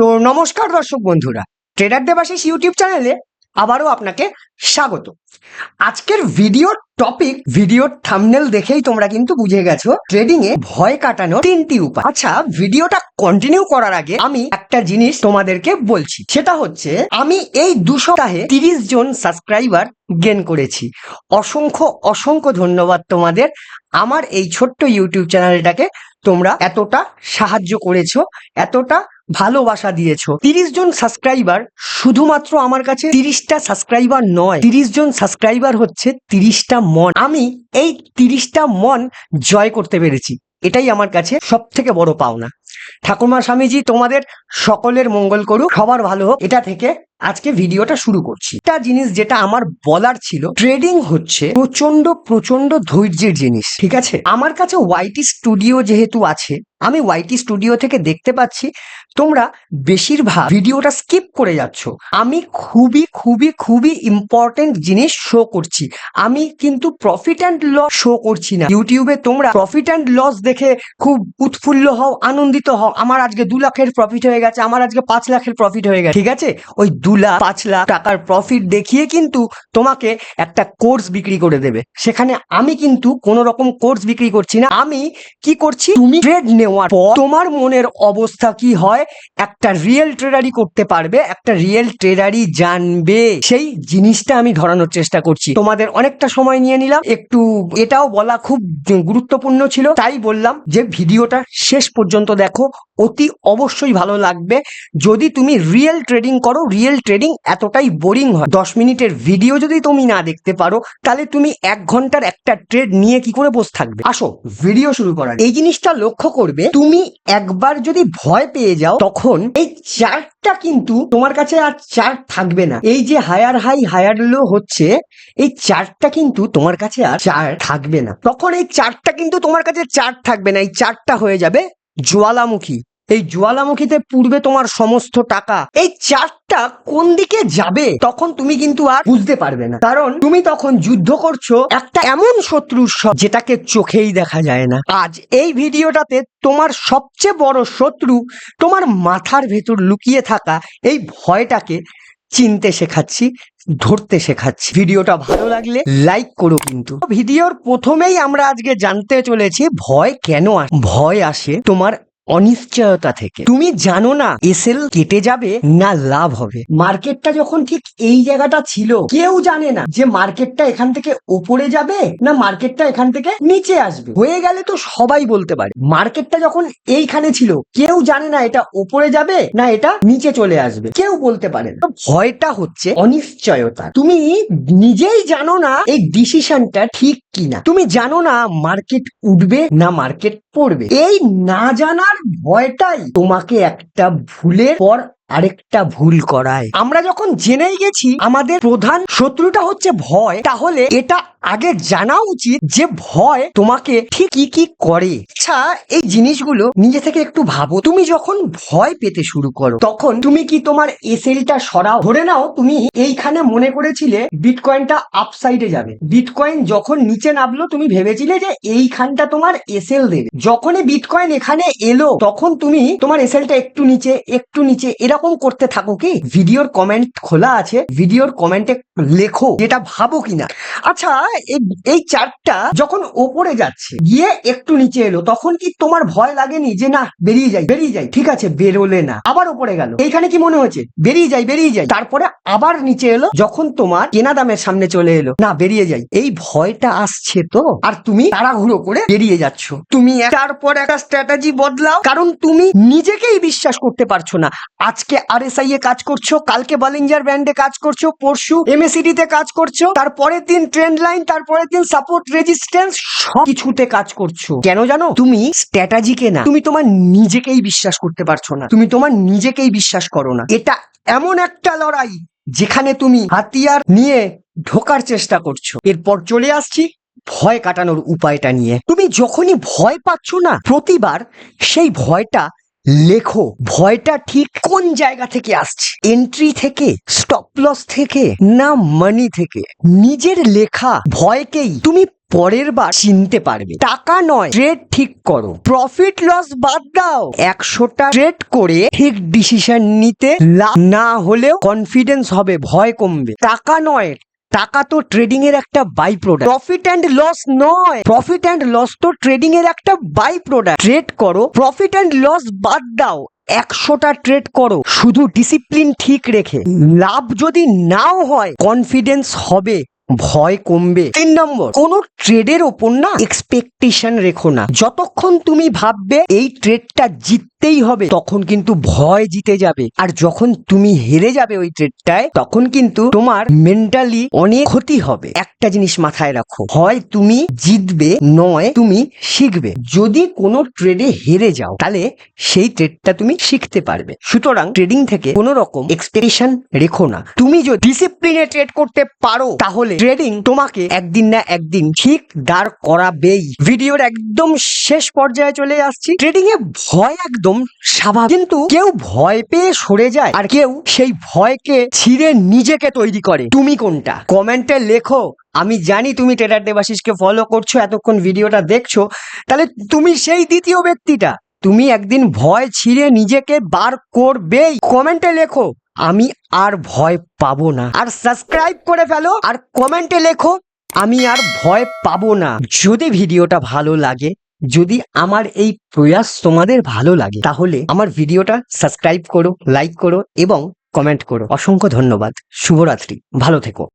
তো নমস্কার দর্শক বন্ধুরা, ট্রেডার দেবাশিস ইউটিউব চ্যানেলে আবারও আপনাকে স্বাগত। আজকের ভিডিওর টপিক ভিডিওর থাম্বনেল দেখেই তোমরা কিন্তু বুঝে গেছো, ট্রেডিং এ ভয় কাটানোর তিনটি উপায়। আচ্ছা ভিডিওটা কন্টিনিউ করার আগে আমি একটা জিনিস তোমাদেরকে বলছি, সেটা হচ্ছে আমি এই দু সপ্তাহে তিরিশ জন সাবস্ক্রাইবার গেন করেছি। অসংখ্য অসংখ্য ধন্যবাদ তোমাদের। আমার এই ছোট্ট ইউটিউব চ্যানেলটাকে তোমরা এতটা সাহায্য করেছ, এতটা ভালোবাসা দিয়েছ। তিরিশ জন সাবস্ক্রাইবার শুধুমাত্র আমার কাছে তিরিশটা সাবস্ক্রাইবার নয়। তিরিশ জন সাবস্ক্রাইবার হচ্ছে তিরিশটা মন। আমি এই তিরিশটা মন জয় করতে পেরেছি। এটাই আমার কাছে সব থেকে বড় পাওনা। ঠাকুমা স্বামীজি তোমাদের সকলের মঙ্গল করুক। সবার ভালো হোক। এটা থেকে আজকে ভিডিওটা শুরু করছি। একটা জিনিস যেটা আমার বলার ছিল ট্রেডিং হচ্ছে প্রচণ্ড প্রচণ্ড ধৈর্যের জিনিস, ঠিক আছে? আমার কাছে ওয়াইটি স্টুডিও যেহেতু আছে, আমি ওয়াইটি স্টুডিও থেকে দেখতে পাচ্ছি, তোমরা বেশিরভাগ ভিডিওটা স্কিপ করে যাচ্ছ। আমি খুবই খুবই খুবই ইম্পর্টেন্ট জিনিস শো করছি। আমি কিন্তু প্রফিট অ্যান্ড লস শো করছি না। ইউটিউবে তোমরা প্রফিট অ্যান্ড লস দেখে খুব উৎফুল্ল হও, আনন্দিত হও। আমার আজকে দু লাখের প্রফিট হয়ে গেছে, আমার আজকে পাঁচ লাখের প্রফিট হয়ে গেছে, ঠিক আছে? ওই দু লাখ, পাঁচ লাখ টাকার প্রফিট দেখিয়ে কিন্তু তোমাকে একটা কোর্স বিক্রি করে দেবে। সেখানে আমি কিন্তু কোনো রকম কোর্স বিক্রি করছি না। আমি কি করছি? তুমি ট্রেড নেওয়ার পর তোমার মনের অবস্থা কি হয়? একটা রিয়েল ট্রেডারি করতে পারবে, একটা রিয়েল ট্রেডারি জানবে। সেই জিনিসটা আমি ধরানোর চেষ্টা করছি। তোমাদের অনেকটা সময় নিয়ে নিলাম। একটু এটাও বলা খুব গুরুত্বপূর্ণ ছিল। তাই বললাম যে ভিডিওটা শেষ পর্যন্ত দেখো। অতি অবশ্যই ভালো লাগবে। যদি তুমি রিয়েল ট্রেডিং করো রিয়েল ট্রেডিং এতটাই বোরিং হয়। দশ মিনিটের ভিডিও যদি তুমি না দেখতে পারো, তাহলে তুমি এক ঘণ্টার একটা ট্রেড নিয়ে কি করে বসে থাকবে? আসো ভিডিও শুরু করার। এই জিনিসটা লক্ষ্য করবে, তুমি একবার যদি ভয় পেয়ে যাও, তখন এই চার্টটা কিন্তু তোমার কাছে আর চার্ট থাকবে না। এই যে হায়ার হাই হায়ার লো হচ্ছে, এই চার্টটা কিন্তু তোমার কাছে আর চার্ট থাকবে না। তখন এই চার্টটা কিন্তু তোমার কাছে চার্ট থাকবে না। এই চার্টটা হয়ে যাবে জ্বালামুখী। এই জ্বালামুখীতে পূর্বে তোমার সমস্ত টাকা। এই চার্টটা কোন দিকে যাবে তখন তুমি কিন্তু আর বুঝতে পারবে না। কারণ তুমি তখন যুদ্ধ করছ একটা এমন শত্রুর সব যেটাকে চোখেই দেখা যায় না। আজ এই ভিডিওটাতে তোমার সবচেয়ে বড় শত্রু তোমার মাথার ভেতর লুকিয়ে থাকা এই ভয়টাকে চিনতে শেখাচ্ছি, ধরতে শেখাচ্ছি। ভিডিওটা ভালো লাগলে লাইক করো কিন্তু। ভিডিওর প্রথমেই আমরা আজকে জানতে চলেছি, ভয় কেন ভয় আসে তোমার অনিশ্চয়তা থেকে। তুমি জানো না, এসএল কেটে যাবে না লাভ হবে। মার্কেটটা যখন ঠিক এই জায়গাটা ছিল, কেউ জানে না যে মার্কেটটা এখান থেকে ওপরে যাবে না মার্কেটটা এখান থেকে নিচে আসবে। হয়ে গেলে তো সবাই বলতে পারে, মার্কেটটা যখন এইখানে ছিল, কেউ জানে না এটা ওপরে যাবে না এটা নিচে চলে আসবে। কেউ বলতে পারে না। ভয়টা হচ্ছে অনিশ্চয়তা। তুমি নিজেই জানো না এই ডিসিশনটা ঠিক কিনা। তুমি জানো না মার্কেট উঠবে না মার্কেট পড়বে? এই না জানার ভয়টাই তোমাকে একটা ভুলের পর আরেকটা ভুল করায়। আমরা যখন জেনেই গেছি, আমাদের প্রধান শত্রুটা হচ্ছে ভয়। তাহলে এটা আগে জানা উচিত যে ভয় তোমাকে ঠিক কি কি করে। আচ্ছা এই জিনিসগুলো নিজে থেকে একটু ভাবো। তুমি যখন ভয় পেতে শুরু করো, তখন তুমি কি তোমার এসএলটা সরাও? ধরে নাও, তুমি এইখানে মনে করেছিলে বিটকয়েনটা আপসাইডে যাবে। বিটকয়েন যখন নিচে নামলো, তুমি ভেবেছিলে যে এইখানটা তোমার এসএল দেবে। যখনই বিটকয়েন এখানে এলো, তখন তুমি তোমার এসএলটা একটু নিচে একটু নিচে, এরকম করতে থাকো কি? ভিডিওর কমেন্ট খোলা আছে, ভিডিওর কমেন্টে লেখো, যেটা ভাবো কিনা। আচ্ছা এই চারটা যখন ওপরে যাচ্ছে, গিয়ে একটু নিচে এলো, তখন কি তোমার ভয় লাগেনি যে না, বেরিয়ে যাই বেরিয়ে যাই, ঠিক আছে, বেরোলে না, আবার ওপরে গেল। এইখানে কি মনে হয়েছে? বেরিয়ে যাই বেরিয়ে যাই, তারপরে আবার নিচে এলো, যখন তোমার কেনা দামের সামনে চলে এলো, না, বেরিয়ে যাই। এই ভয়টা আসছে তো, আর তুমি তাড়াহুড়ো করে বেরিয়ে যাচ্ছ। তুমি একটার পর একটা স্ট্র্যাটেজি বদলাও, কারণ তুমি নিজেকেই বিশ্বাস করতে পারছ না। আজকে আর আরএসআই এ কাজ করছ, কালকে বালিঞ্জার ব্যান্ডে কাজ করছ, পরশু এমএসিডি তে কাজ করছ, তারপরের দিন ট্রেন্ড লাইন তারপরের দিন সাপোর্ট রেজিস্ট্যান্স সব কিছুতে কাজ করছ। কেন জানো? তুমি স্ট্র্যাটাজিকে না, তুমি তোমার নিজেকেই বিশ্বাস করতে পারছ না। তুমি তোমার নিজেকেই বিশ্বাস করো না। এটা এমন একটা লড়াই যেখানে তুমি হাতিয়ার নিয়ে ঢোকার চেষ্টা করছ। এরপর চলে আসছি ভয় কাটানোর উপায়টা নিয়ে। তুমি যখনই ভয় পাচ্ছ না, প্রতিবার সেই ভয়টা লেখো, ভয়টা ঠিক কোন জায়গা থেকে আসছে? এন্ট্রি থেকে স্টপ লস থেকে, না মানি থেকে? নিজের লেখা ভয়কেই তুমি পরের বার চিনতে পারবে। টাকা নয় ট্রেড ঠিক করো। প্রফিট লস বাদ দাও। একশোটা ট্রেড করে ঠিক ডিসিশন নিতে না হলেও কনফিডেন্স হবে, ভয় কমবে। টাকা নয় টাকা তো ট্রেডিং এর একটা byproduct profit and loss নয়। প্রফিট অ্যান্ড লস তো ট্রেডিং এর একটা বাই প্রোডাক্ট ট্রেড করো প্রফিট অ্যান্ড লস বাদ দাও। একশোটা ট্রেড করো। শুধু ডিসিপ্লিন ঠিক রেখে। লাভ যদি নাও হয় কনফিডেন্স হবে, ভয় কমবে। তিন নম্বর, কোন ট্রেডের ওপর না এক্সপেকটেশন রেখো না। যতক্ষণ তুমি ভাববে, এই ট্রেডটা জিততেই হবে। তখন কিন্তু ভয় জিতে যাবে। আর যখন তুমি হেরে যাবে ওই ট্রেডটায় তখন কিন্তু তোমার মেন্টালি অনেক ক্ষতি হবে। একটা জিনিস মাথায় রাখো। হয় তুমি জিতবে, নয় তুমি শিখবে। যদি কোনো ট্রেডে হেরে যাও, তাহলে সেই ট্রেডটা তুমি শিখতে পারবে। সুতরাং ট্রেডিং থেকে কোনো রকম এক্সপেকটেশন রেখো না। তুমি যদি ডিসিপ্লিনে ট্রেড করতে পারো, তাহলে ট্রেডিং তোমাকে একদিন না একদিন ঠিক দাঁড় করাবেই। ভিডিওর একদম শেষ পর্যায়ে চলে আসছি। ট্রেডিং এ ভয় একদম স্বাভাবিক। কিন্তু কেউ ভয় পেয়ে সরে যায় আর কেউ সেই ভয়কে ছিঁড়ে নিজেকে তৈরি করে। তুমি কোনটা? কমেন্টে লেখো। আমি জানি তুমি ট্রেডার দেবাশিসকে ফলো করছ, এতক্ষণ ভিডিওটা দেখছ। তাহলে তুমি সেই দ্বিতীয় ব্যক্তিটা। তুমি একদিন ভয় ছিঁড়ে নিজেকে বার করবেই। কমেন্টে লেখো, আমি আর ভয় পাবো না। আর সাবস্ক্রাইব করে ফেলো আর কমেন্টে লেখো, আমি আর ভয় পাবো না। যদি ভিডিওটা ভালো লাগে যদি আমার এই প্রয়াস তোমাদের ভালো লাগে, তাহলে আমার ভিডিওটা সাবস্ক্রাইব করো লাইক করো এবং কমেন্ট করো। অসংখ্য ধন্যবাদ। শুভরাত্রি। ভালো থেকো।